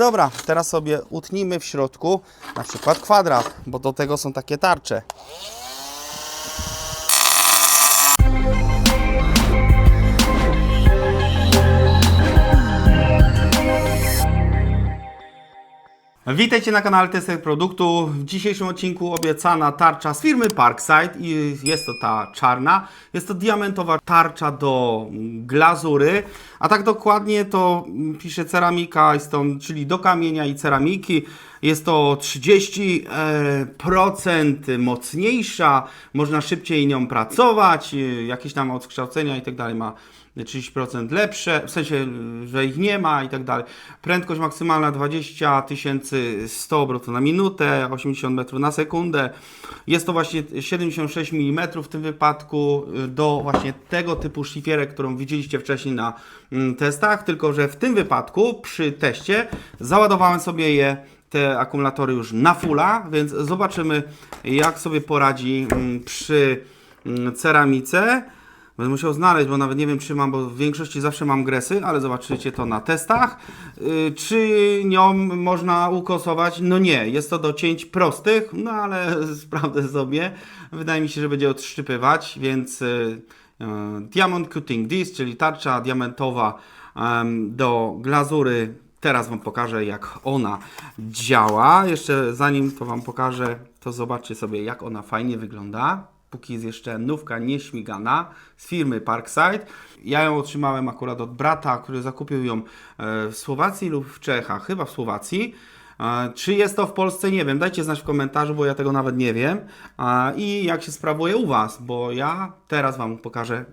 Dobra, teraz sobie utnijmy w środku na przykład kwadrat, bo do tego są takie tarcze. Witajcie na kanale Testek Produktu. W dzisiejszym odcinku obiecana tarcza z firmy Parkside i jest to ta czarna. Jest to diamentowa tarcza do glazury, a tak dokładnie to pisze ceramika, czyli do kamienia i ceramiki. Jest to o 30% mocniejsza, można szybciej nią pracować, y, jakieś tam odkształcenia i tak dalej ma 30% lepsze, w sensie, że ich nie ma i tak dalej. Prędkość maksymalna 20 100 obrotów na minutę, 80 metrów na sekundę. Jest to właśnie 76 mm w tym wypadku do właśnie tego typu szlifierek, którą widzieliście wcześniej na mm, testach, tylko że w tym wypadku przy teście załadowałem sobie je te akumulatory już na fulla, więc zobaczymy jak sobie poradzi mm, przy mm, ceramice. Będę musiał znaleźć, bo nawet nie wiem czy mam, bo w większości zawsze mam gresy, ale zobaczycie to na testach. Yy, czy nią można ukosować? No nie, jest to do cięć prostych, no ale sprawdzę sobie. Wydaje mi się, że będzie odszczypywać, więc yy, yy, Diamond Cutting Disc, czyli tarcza diamentowa do glazury. Teraz Wam pokażę jak ona działa. Jeszcze zanim to Wam pokażę, to zobaczcie sobie jak ona fajnie wygląda póki jest jeszcze nówka nieśmigana z firmy Parkside. Ja ją otrzymałem akurat od brata, który zakupił ją e, w Słowacji lub w Czechach, chyba w Słowacji. E, Czy jest to w Polsce? Nie wiem. Dajcie znać w komentarzu, bo ja tego nawet nie wiem. E, I jak się sprawuje u Was, bo ja teraz Wam pokażę,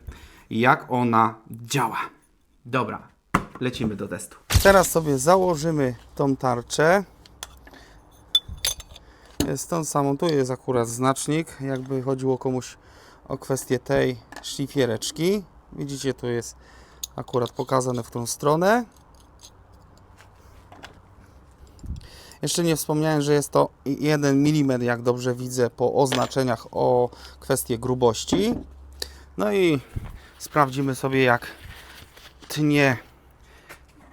jak ona działa. Dobra, lecimy do testu. Teraz sobie założymy tą tarczę. Stąd samą tu jest akurat znacznik, jakby chodziło komuś o kwestię tej szlifiereczki. Widzicie, tu jest akurat pokazane w którą stronę. Jeszcze nie wspomniałem, że jest to 1 mm, jak dobrze widzę po oznaczeniach o kwestię grubości. No i sprawdzimy sobie jak tnie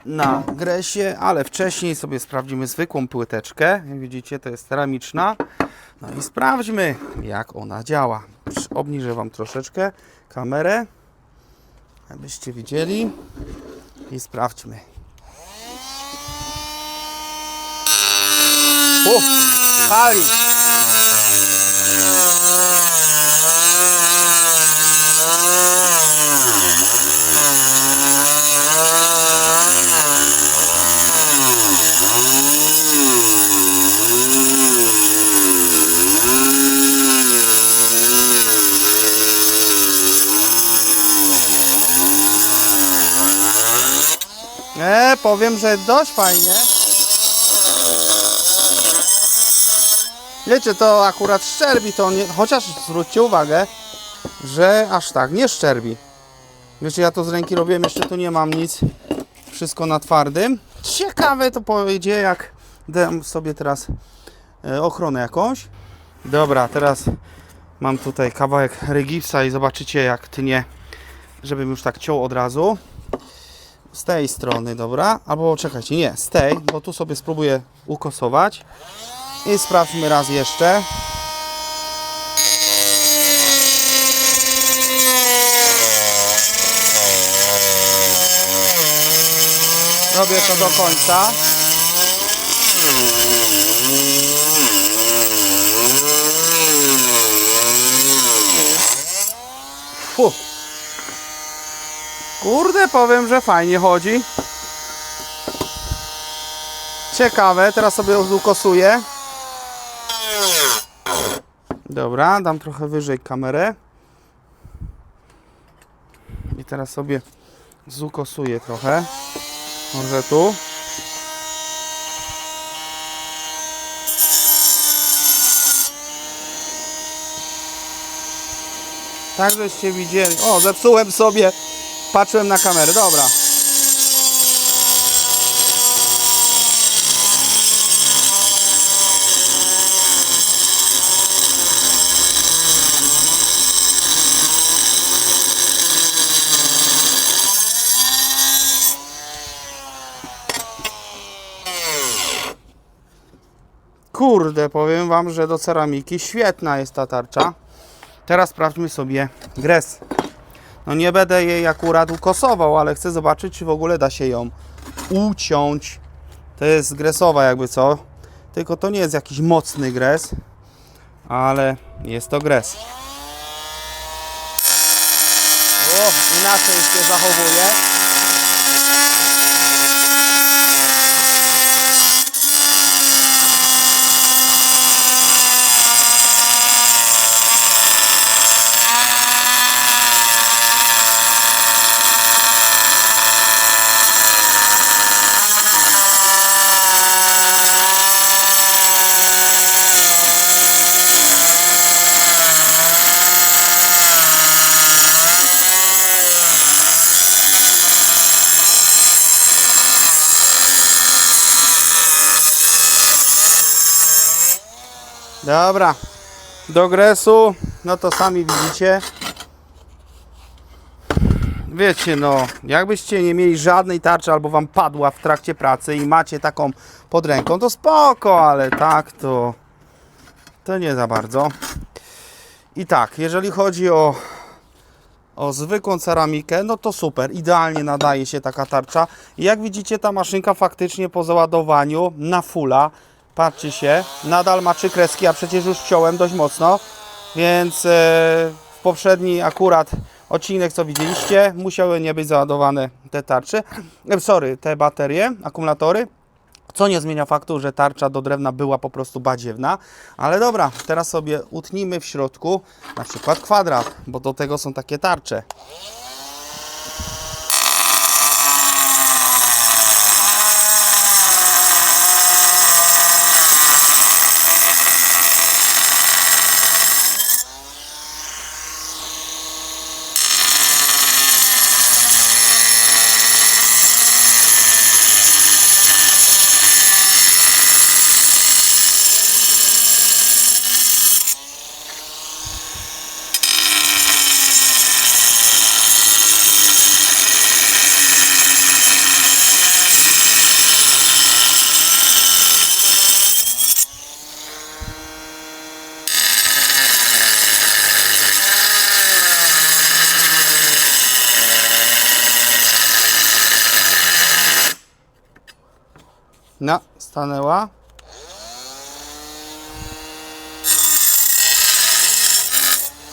na gresie, ale wcześniej sobie sprawdzimy zwykłą płyteczkę. Jak widzicie, to jest ceramiczna. No i sprawdźmy, jak ona działa. Obniżę Wam troszeczkę kamerę, abyście widzieli. I sprawdźmy. O, pali! E, powiem, że dość fajnie. Wiecie, to akurat szczerbi, to nie, chociaż zwróćcie uwagę, że aż tak nie szczerbi. Wiecie, ja to z ręki robiłem, jeszcze tu nie mam nic, wszystko na twardym. Ciekawe to powiedzie, jak dam sobie teraz e, ochronę jakąś. Dobra, teraz mam tutaj kawałek regipsa i zobaczycie jak tnie, żebym już tak ciął od razu z tej strony, dobra? Albo czekajcie, nie, z tej, bo tu sobie spróbuję ukosować. I sprawdźmy raz jeszcze. Robię to do końca. Fu. Kurde, powiem, że fajnie chodzi. Ciekawe, teraz sobie ukosuję. Dobra, dam trochę wyżej kamerę. I teraz sobie zukosuję trochę. Może tu. Tak, żeście widzieli. O, zepsułem sobie. Patrzyłem na kamerę. Dobra. kurde, powiem Wam, że do ceramiki świetna jest ta tarcza. Teraz sprawdźmy sobie gres. No nie będę jej akurat ukosował, ale chcę zobaczyć, czy w ogóle da się ją uciąć. To jest gresowa jakby co. Tylko to nie jest jakiś mocny gres, ale jest to gres. O, inaczej się zachowuje. Dobra, do gresu, no to sami widzicie. Wiecie, no, jakbyście nie mieli żadnej tarczy albo wam padła w trakcie pracy i macie taką pod ręką, to spoko, ale tak to, to nie za bardzo. I tak, jeżeli chodzi o, o zwykłą ceramikę, no to super, idealnie nadaje się taka tarcza. I jak widzicie, ta maszynka faktycznie po załadowaniu na fulla, patrzcie się, nadal ma trzy kreski, a przecież już ciąłem dość mocno, więc e, w poprzedni akurat odcinek, co widzieliście, musiały nie być załadowane te tarcze, e, sorry, te baterie, akumulatory, co nie zmienia faktu, że tarcza do drewna była po prostu badziewna. Ale dobra, teraz sobie utnijmy w środku na przykład kwadrat, bo do tego są takie tarcze. No, stanęła.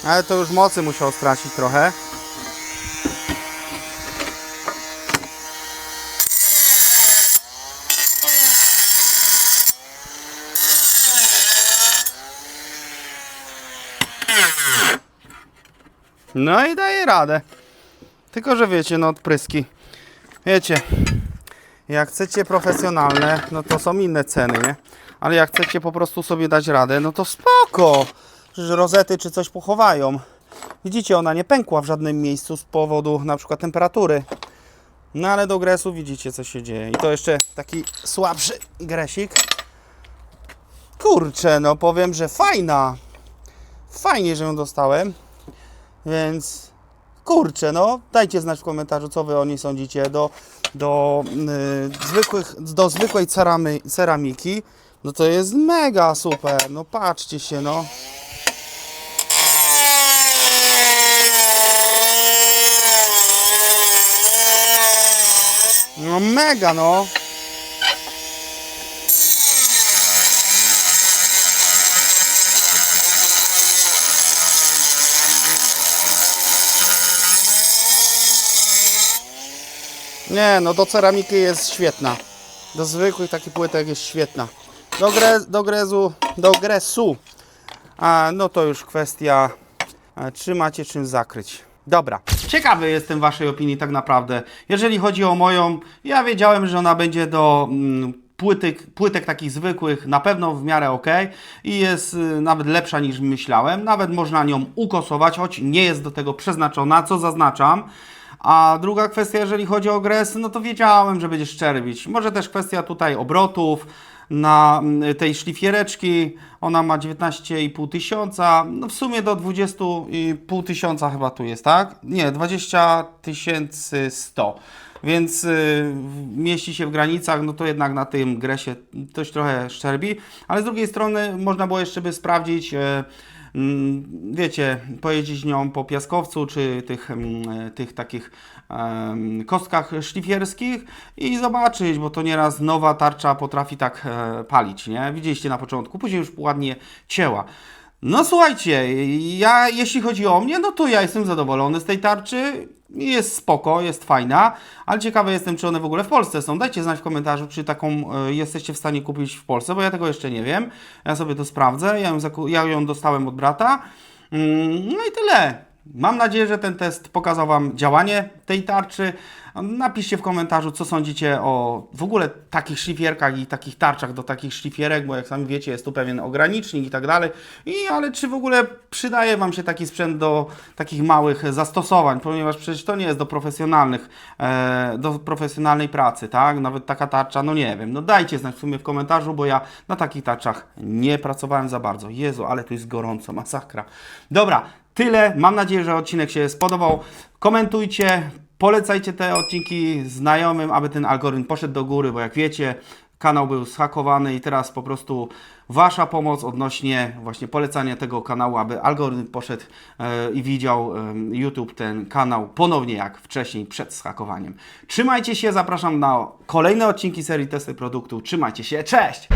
Ale to już mocy musiał stracić trochę. No i daje radę. Tylko, że wiecie, no odpryski. Wiecie, jak chcecie profesjonalne, no to są inne ceny, nie? Ale jak chcecie po prostu sobie dać radę, no to spoko. Że rozety czy coś pochowają. Widzicie, ona nie pękła w żadnym miejscu z powodu na przykład temperatury. No ale do gresu widzicie co się dzieje. I to jeszcze taki słabszy gresik. Kurczę, no powiem, że fajna. Fajnie, że ją dostałem. Więc kurczę, no dajcie znać w komentarzu, co wy o niej sądzicie. Do, do, y, zwykłych, do zwykłej ceramy, ceramiki, no to jest mega super. No patrzcie się, no. No mega, no. Nie, no do ceramiki jest świetna. Do zwykłych takich płytek jest świetna. Do, gre, do grezu, do gresu. A, no to już kwestia, e, czy macie czym zakryć. Dobra. Ciekawy jestem Waszej opinii tak naprawdę. Jeżeli chodzi o moją, ja wiedziałem, że ona będzie do mm, płytek, płytek takich zwykłych na pewno w miarę ok i jest y, nawet lepsza niż myślałem. Nawet można nią ukosować, choć nie jest do tego przeznaczona, co zaznaczam. A druga kwestia, jeżeli chodzi o gres, no to wiedziałem, że będzie szczerbić. Może też kwestia tutaj obrotów na mm, tej szlifiereczki. Ona ma 19,5 tysiąca. No w sumie do 20,5 tysiąca chyba tu jest, tak? Nie, 20 100. więc y, mieści się w granicach, no to jednak na tym gresie coś trochę szczerbi, ale z drugiej strony można było jeszcze by sprawdzić, mm, wiecie, pojeździć nią po piaskowcu, czy tych, mm, tych takich kostkach szlifierskich i zobaczyć, bo to nieraz nowa tarcza potrafi tak e, palić, nie? Widzieliście na początku, później już ładnie cięła. No słuchajcie, ja jeśli chodzi o mnie, no to ja jestem zadowolony z tej tarczy. Jest spoko, jest fajna, ale ciekawy jestem, czy one w ogóle w Polsce są. Dajcie znać w komentarzu, czy taką e, jesteście w stanie kupić w Polsce, bo ja tego jeszcze nie wiem. Ja sobie to sprawdzę. Ja ją, ja ją dostałem od brata. Mm, No i tyle. Mam nadzieję, że ten test pokazał Wam działanie tej tarczy. Napiszcie w komentarzu, co sądzicie o w ogóle takich szlifierkach i takich tarczach do takich szlifierek, bo jak sami wiecie, jest tu pewien ogranicznik i tak dalej. I ale czy w ogóle przydaje Wam się taki sprzęt do takich małych zastosowań, ponieważ przecież to nie jest do profesjonalnych, e, do profesjonalnej pracy, tak? Nawet taka tarcza, no nie wiem. No dajcie znać w sumie w komentarzu, bo ja na takich tarczach nie pracowałem za bardzo. Jezu, ale tu jest gorąco, masakra. Dobra, tyle. Mam nadzieję, że odcinek się spodobał. Komentujcie, polecajcie te odcinki znajomym, aby ten algorytm poszedł do góry, bo jak wiecie, kanał był zhakowany i teraz po prostu Wasza pomoc odnośnie właśnie polecania tego kanału, aby algorytm poszedł e, i widział e, YouTube ten kanał ponownie jak wcześniej przed zhakowaniem. Trzymajcie się, zapraszam na kolejne odcinki serii Testy Produktu. Trzymajcie się, cześć!